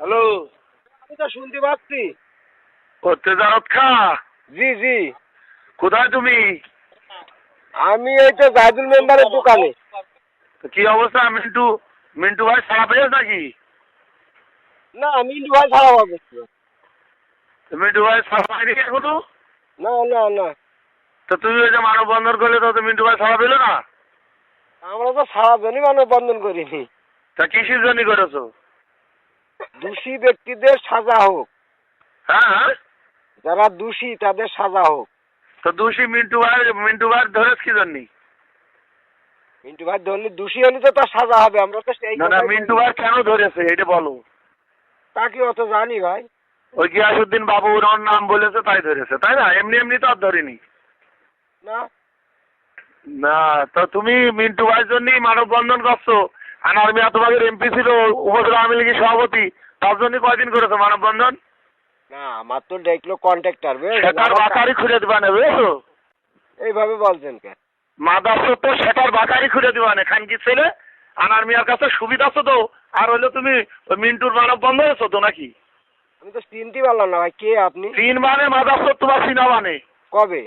Hello. আমি তো শুনতে পাচ্ছি। ও তেজারত খা জি জি। কোথায় তুমি? আমি এই তো জাহিদুল মেম্বারের দোকানে। কি অবস্থা? মিন্টু মিন্টু ভাই সারা পেয়েছ নাকি? না মিন্টু ভাই ছাড়া হবে মিন্টু ভাই সারা পায়নি এখনও? না না না। তো তুমি ওই যে মানববন্ধন করলে তো তো মিন্টু ভাই সারা পেল না? আমরা তো সারা জনই মানব বন্ধন করিনি। তা কিসের জন্য করেছ? দোষী ব্যক্তিদের সাজা হোক। হ্যাঁ হ্যাঁ। যারা দোষী তাদের সাজা হোক। তো দোষী মিন্টু ভাই মিন্টু ভাই ধরেছ কি জন্য? মিন্টু ভাই ধরলে দোষী হলে তো তার সাজা হবে আমরা তো সেই না না মিন্টু ভাই কেন ধরেছে এটা বলো। তা কি অত জানি ভাই। ওই গিয়াসুদ্দিন বাবু ওর নাম বলেছে তাই ধরেছে তাই না? এমনি এমনি তো আর ধরিনি। না। না তো তুমি মিন্টু ভাইয়ের জন্যই মানববন্ধন করছ। আনার মিয়া তোমাদের এমপি ছিল উপজেলা আওয়ামী লীগের সভাপতি তার জন্য কয়দিন করেছ মানববন্ধন? না আমার তো দেখল কন্ট্রাক্টর সেটার বাকারি খুলে দিবা না বুঝেছ? এইভাবে বলছেন কেন মাদার তো সেটার বাকারি খুলে দিবা না খানকি ছেলে আনার মিয়ার কাছে সুবিধা আছে তো আর হইলে তুমি ওই মিন্টুর মানববন্ধন হয়েছো তো নাকি? আমি তো চিনতে পারলাম না ভাই কে আপনি? তিন মানে মাদার তোমার সিনা মানে কবে?